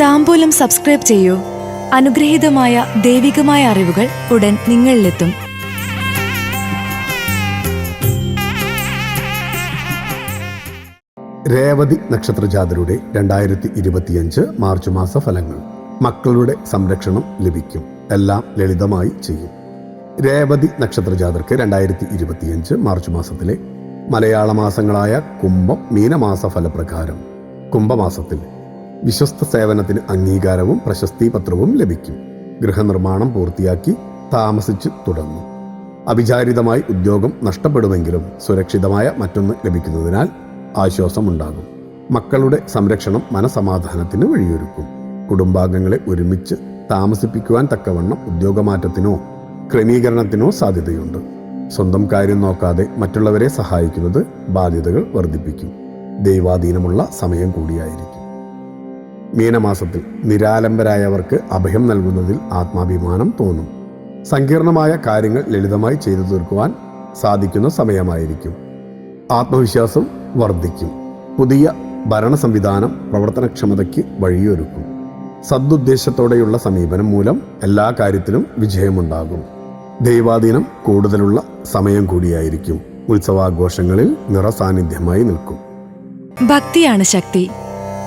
താമ്പൂലം subscribe ചെയ്യൂ. അനുഗ്രഹീതമായ ദൈവികമായ അറിവുകൾ ഉടൻ നിങ്ങളിലെത്തും. രേവതി നക്ഷത്ര ജാതരുടെ രണ്ടായിരത്തി ഇരുപത്തിയഞ്ച് മാർച്ച് മാസ ഫലങ്ങൾ മക്കളുടെ സംരക്ഷണം ലഭിക്കും. എല്ലാം ലളിതമായി ചെയ്യും. രേവതി നക്ഷത്ര ജാതർക്ക് രണ്ടായിരത്തി ഇരുപത്തിയഞ്ച് മാർച്ച് മാസത്തിലെ മലയാള മാസങ്ങളായ കുംഭം മീനമാസ ഫലപ്രകാരം കുംഭമാസത്തിൽ വിശ്വസ്ത സേവനത്തിന് അംഗീകാരവും പ്രശസ്തി പത്രവും ലഭിക്കും. ഗൃഹനിർമ്മാണം പൂർത്തിയാക്കി താമസിച്ച് തുടങ്ങും. അവിചാരിതമായി ഉദ്യോഗം നഷ്ടപ്പെടുമെങ്കിലും സുരക്ഷിതമായ മറ്റൊന്ന് ലഭിക്കുന്നതിനാൽ ആശ്വാസമുണ്ടാകും. മക്കളുടെ സംരക്ഷണം മനസമാധാനത്തിന് വഴിയൊരുക്കും. കുടുംബാംഗങ്ങളെ ഒരുമിച്ച് താമസിപ്പിക്കുവാൻ തക്കവണ്ണം ഉദ്യോഗമാറ്റത്തിനോ ക്രമീകരണത്തിനോ സാധ്യതയുണ്ട്. സ്വന്തം കാര്യം നോക്കാതെ മറ്റുള്ളവരെ സഹായിക്കുന്നത് ബാധ്യതകൾ വർദ്ധിപ്പിക്കും. ദൈവാധീനമുള്ള സമയം കൂടിയായിരിക്കും. മീനമാസത്തിൽ നിരാലംബരായവർക്ക് അഭയം നൽകുന്നതിൽ ആത്മാഭിമാനം തോന്നും. സങ്കീർണമായ കാര്യങ്ങൾ ലളിതമായി ചെയ്തു തീർക്കുവാൻ സാധിക്കുന്ന സമയമായിരിക്കും. ആത്മവിശ്വാസം വർദ്ധിക്കും. പുതിയ ഭരണ സംവിധാനം പ്രവർത്തനക്ഷമതയ്ക്ക് വഴിയൊരുക്കും. സദുദ്ദേശത്തോടെയുള്ള സമീപനം മൂലം എല്ലാ കാര്യത്തിലും വിജയമുണ്ടാകും. ദൈവാധീനം കൂടുതലുള്ള സമയം കൂടിയായിരിക്കും. ഉത്സവാഘോഷങ്ങളിൽ നിറസാന്നിധ്യമായി നിൽക്കും. ഭക്തിയാണ് ശക്തി.